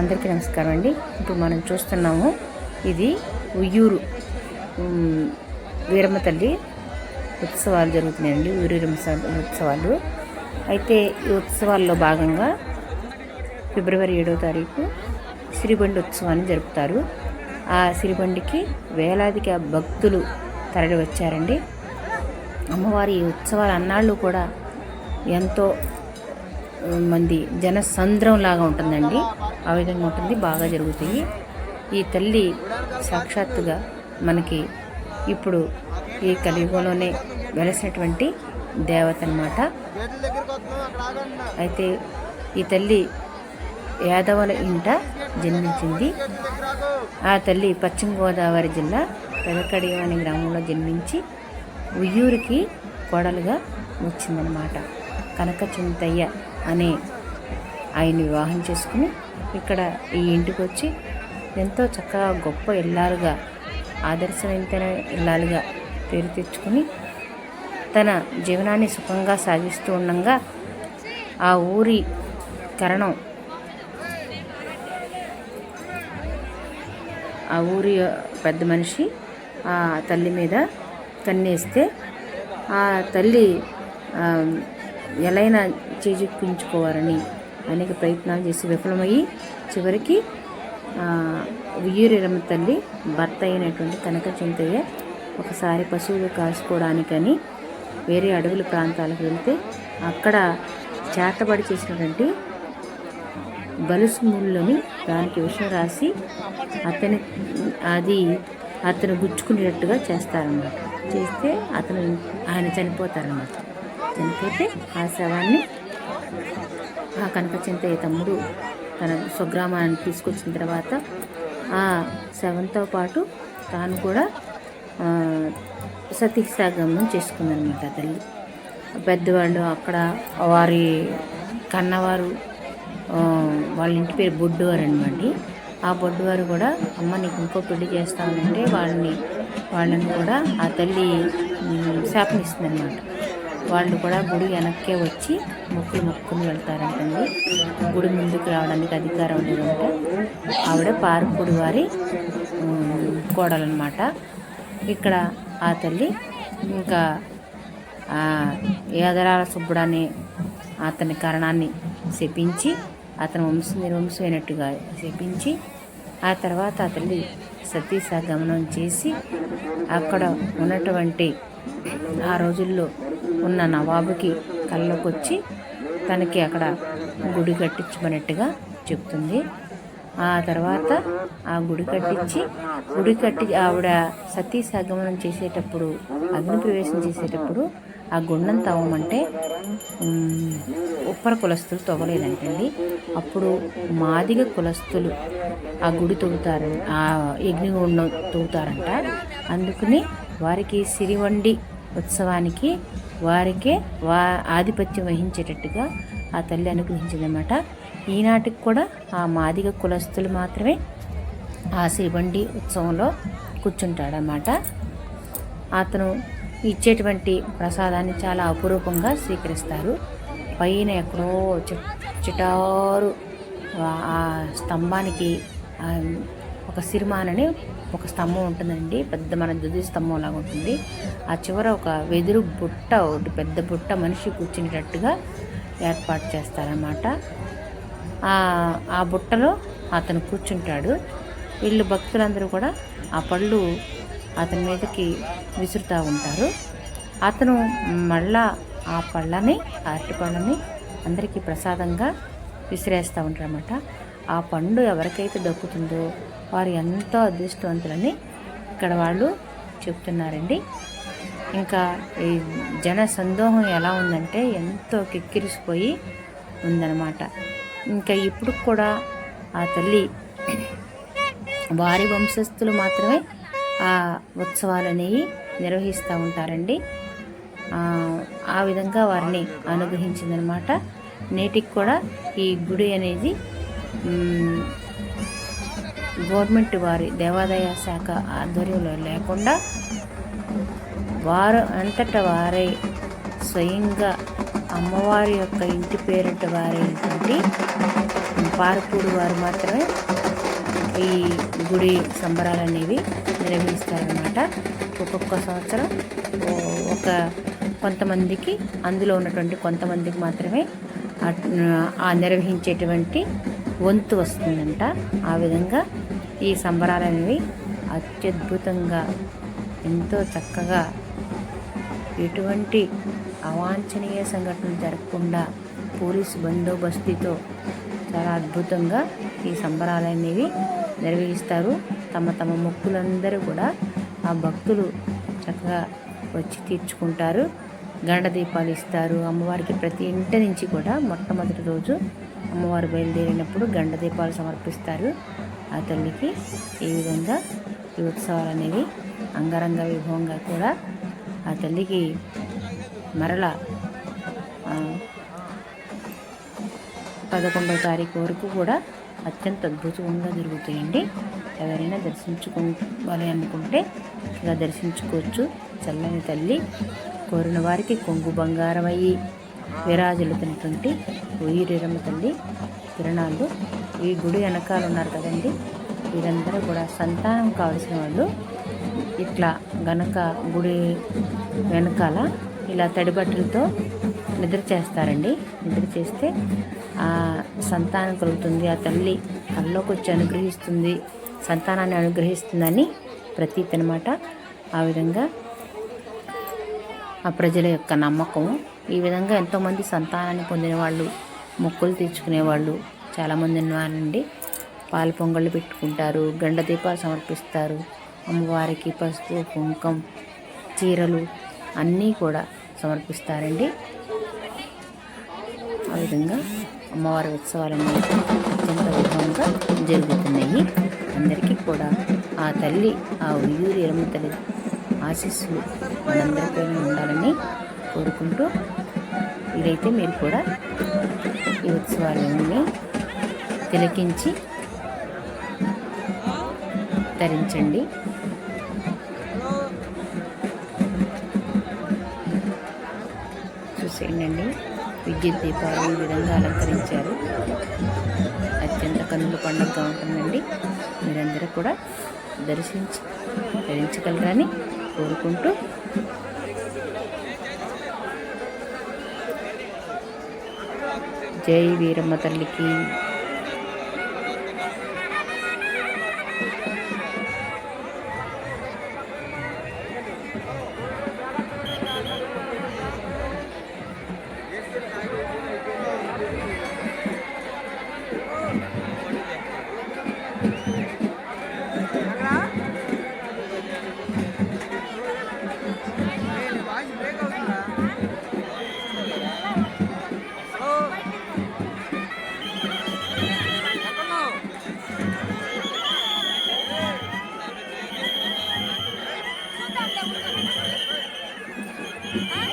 అందరికీ నమస్కారం అండి. ఇప్పుడు మనం చూస్తున్నాము ఇది ఉయ్యూరు. వీరమ్మ తల్లి ఉత్సవాలు జరుగుతున్నాయండి ఉయ్యూరు ఉత్సవాలు. అయితే ఈ ఉత్సవాల్లో భాగంగా ఫిబ్రవరి ఏడో తారీఖు సిరిబండి ఉత్సవాన్ని జరుపుతారు. ఆ సిరిబండికి వేలాదిగా భక్తులు తరలి వచ్చారండి. అమ్మవారి ఈ ఉత్సవాలు అన్నాళ్ళు కూడా ఎంతో మంది జనసంద్రం లాగా ఉంటుందండి. ఆ విధంగా ఉంటుంది బాగా జరుగుతాయి. ఈ తల్లి సాక్షాత్తుగా మనకి ఇప్పుడు ఈ కలియుగంలోనే వెలసినటువంటి దేవత అన్నమాట. అయితే ఈ తల్లి యాదవుల ఇంట జన్మించింది. ఆ తల్లి పశ్చిమ గోదావరి జిల్లా పెదకడి అనే గ్రామంలో జన్మించి ఉయ్యూరికి కోడలుగా వచ్చిందనమాట కనక చింతయ్య అనే ఆయన వివాహం చేసుకుని ఇక్కడ ఈ ఇంటికి వచ్చి ఎంతో చక్కగా గొప్ప ఇల్లాలుగా ఆదర్శవంతమైన ఇల్లాలుగా పేరు తెచ్చుకుని తన జీవనాన్ని సుఖంగా సాగిస్తూ ఉండగా ఆ ఊరి కరణం ఆ ఊరి పెద్ద మనిషి ఆ తల్లి మీద కన్నేస్తే ఆ తల్లి ఎలైనా చేజిక్కించుకోవాలని అనేక ప్రయత్నాలు చేసి విఫలమయ్యి చివరికి ఆ, ఉయ్యూరిరమ్మ తల్లి భర్త అయినటువంటి కనక చింతయ్య ఒకసారి పశువులు కాసుకోవడానికని వేరే అడవుల ప్రాంతాలకు వెళ్తే అక్కడ చేతబడి చేసినటువంటి బలుసు ముళ్ళని దానికి విషం రాసి అతని అది అతను గుచ్చుకునేటట్టుగా చేస్తారన్నమాట. చేస్తే అతను ఆయన చనిపోతారన్నమాట. చనిపోతే ఆ శవాన్ని ఆ కనకచింతయ్య తమ్ముడు తన స్వగ్రామాన్ని తీసుకొచ్చిన తర్వాత ఆ శవంతో పాటు తాను కూడా సతీసాగమనం చేసుకుందనమాట తల్లి. పెద్దవాళ్ళు అక్కడ వారి కన్నవారు వాళ్ళ ఇంటి పేరు బొడ్డువారు అనమాట ఆ బొడ్డువారు కూడా అమ్మ నీకు ఇంకో పెళ్ళి చేస్తామంటే వాళ్ళని వాళ్ళని కూడా ఆ తల్లి శాపనిస్తుంది శాపనిస్తుందన్నమాట వాళ్ళు కూడా గుడి వెనక్కే వచ్చి మొక్కులు మొక్కుని వెళ్తారంటండి. గుడి ముందుకు రావడానికి అధికారం లేదంట. ఆవిడ పార్కుడి వారి కోడలన్నమాట. ఇక్కడ ఆ తల్లి ఇంకా యాదరాల ఏదరాల అతని కరణాన్ని శపించి అతను వంశ నిర్వంశమైనట్టుగా శపించి ఆ తర్వాత ఆ తల్లి సతీస గమనం చేసి అక్కడ ఉన్నటువంటి ఆ రోజుల్లో ఉన్న నవాబుకి కళ్ళకొచ్చి తనకి అక్కడ గుడి కట్టించమన్నట్టుగా చెప్తుంది. ఆ తర్వాత ఆ గుడి కట్టించి గుడి కట్టి ఆవిడ సతీ సగమనం చేసేటప్పుడు అగ్ని ప్రవేశం చేసేటప్పుడు ఆ గుండం తవ్వమంటే ఉప్పర కులస్తులు తవ్వలేదంటండి. అప్పుడు మాదిగ కులస్తులు ఆ గుడి తవ్వుతారు ఆ యజ్ఞగుండం తవ్వుతారంట. అందుకని వారికి సిరివండి ఉత్సవానికి వారికే వా ఆధిపత్యం వహించేటట్టుగా ఆ తల్లి అనుగ్రహించిందన్నమాట. ఈనాటికి కూడా ఆ మాదిగ కులస్తులు మాత్రమే ఆ శ్రీబండి ఉత్సవంలో కూర్చుంటాడనమాట అతను ఇచ్చేటువంటి ప్రసాదాన్ని చాలా అపురూపంగా స్వీకరిస్తారు. పైన ఎక్కడో చి- చిటారు ఆ- స్తంభానికి ఒక సిరిమానని ఒక స్తంభం ఉంటుందండి. పెద్ద మన దుది స్తంభం లాగా ఉంటుంది. ఆ చివర ఒక వెదురు బుట్ట ఒకటి పెద్ద బుట్ట మనిషి కూర్చునేటట్టుగా ఏర్పాటు చేస్తారన్నమాట. ఆ ఆ బుట్టలో అతను కూర్చుంటాడు. వీళ్ళు భక్తులందరూ కూడా ఆ పళ్ళు అతని మీదకి విసురుతూ ఉంటారు. అతను మళ్ళా ఆ పళ్ళని అరటి పళ్ళని అందరికీ ప్రసాదంగా విసిరేస్తూ ఉంటారన్నమాట. ఆ పండు ఎవరికైతే దక్కుతుందో వారు ఎంతో అదృష్టవంతులని ఇక్కడ వాళ్ళు చెప్తున్నారండి. ఇంకా ఈ జన సందోహం ఎలా ఉందంటే ఎంతో కిక్కిరిసిపోయి ఉందన్నమాట. ఇంకా ఇప్పుడు కూడా ఆ తల్లి వారి వంశస్థులు మాత్రమే ఆ ఉత్సవాలు అనేవి నిర్వహిస్తూ ఉంటారండి. ఆ, విధంగా వారిని అనుగ్రహించిందనమాట నేటికి కూడా ఈ గుడి అనేది గవర్నమెంట్ వారి దేవాదాయ శాఖ ఆధ్వర్యంలో లేకుండా వారు అంతటా వారే స్వయంగా అమ్మవారి యొక్క ఇంటి పేరిట వారైనటువంటి పారపూడి వారు మాత్రమే ఈ గుడి సంబరాలు అనేవి నిర్వహిస్తారనమాట ఒక్కొక్క సంవత్సరం ఒక కొంతమందికి అందులో ఉన్నటువంటి కొంతమందికి మాత్రమే నిర్వహించేటువంటి వంతు వస్తుందంట. ఆ విధంగా ఈ సంబరాలు అనేవి అత్యద్భుతంగా ఎంతో చక్కగా ఎటువంటి అవాంఛనీయ సంఘటనలు జరగకుండా పోలీసు బందోబస్తుతో చాలా అద్భుతంగా ఈ సంబరాలు అనేవి నిర్వహిస్తారు. తమ తమ మొక్కులందరూ కూడా ఆ భక్తులు చక్కగా వచ్చి తీర్చుకుంటారు. గండ దీపాలు ఇస్తారు. అమ్మవారికి ప్రతి ఇంటి నుంచి కూడా మొట్టమొదటి రోజు అమ్మవారు బయలుదేరినప్పుడు గండ దీపాలు సమర్పిస్తారు. ఆ తల్లికి ఈ విధంగా ఈ ఉత్సవాలు అనేవి అంగరంగ వైభవంగా కూడా ఆ తల్లికి మరల పదకొండవ తారీఖు వరకు కూడా అత్యంత అద్భుతంగా జరుగుతాయండి. ఎవరైనా దర్శించుకోవాలి అనుకుంటే ఇలా దర్శించుకోవచ్చు. చల్లని తల్లి కోరిన వారికి కొంగు బంగారం అయ్యి విరాజులుతున్నటువంటి ఉయ్యూరమ్మ తల్లి కిరణాలు ఈ గుడి వెనకాల ఉన్నారు కదండి. వీరందరూ కూడా సంతానం కావలసిన వాళ్ళు ఇట్లా గనక గుడి వెనకాల ఇలా తడిబట్టలతో నిద్ర చేస్తారండి. నిద్ర చేస్తే ఆ సంతానం కలుగుతుంది. ఆ తల్లి కళ్ళలోకి వచ్చి అనుగ్రహిస్తుంది. సంతానాన్ని అనుగ్రహిస్తుందని ప్రతీతి అనమాట ఆ విధంగా ఆ ప్రజల యొక్క నమ్మకం ఈ విధంగా ఎంతోమంది సంతానాన్ని పొందిన వాళ్ళు మొక్కులు తీర్చుకునే వాళ్ళు చాలామంది ఉన్నారండి. పాల పొంగళ్ళు పెట్టుకుంటారు గండ దీపాలు సమర్పిస్తారు అమ్మవారికి పసుపు కుంకం చీరలు అన్నీ కూడా సమర్పిస్తారండి. ఆ విధంగా అమ్మవారి ఉత్సవాలన్నీ అత్యంత వైభవంగా జరుగుతున్నాయి. అందరికీ కూడా ఆ తల్లి ఆ ఉయ్యూరి ఎరమ తల్లి ఆశీస్సులు మనందరిపైన ఉండాలని కోరుకుంటూ ఇదైతే మీరు కూడా ఈ ఉత్సవాలన్నీ తిలకించి ధరించండి. చూసేయండి విద్యుత్ దీపాలు ఈ విధంగా అలంకరించారు. అత్యంత కన్నుల పండుగగా ఉంటుందండి. మీరందరూ కూడా దర్శించి ధరించగలరని కోరుకుంటూ జై వీరమ్మ తల్లికి. Ah!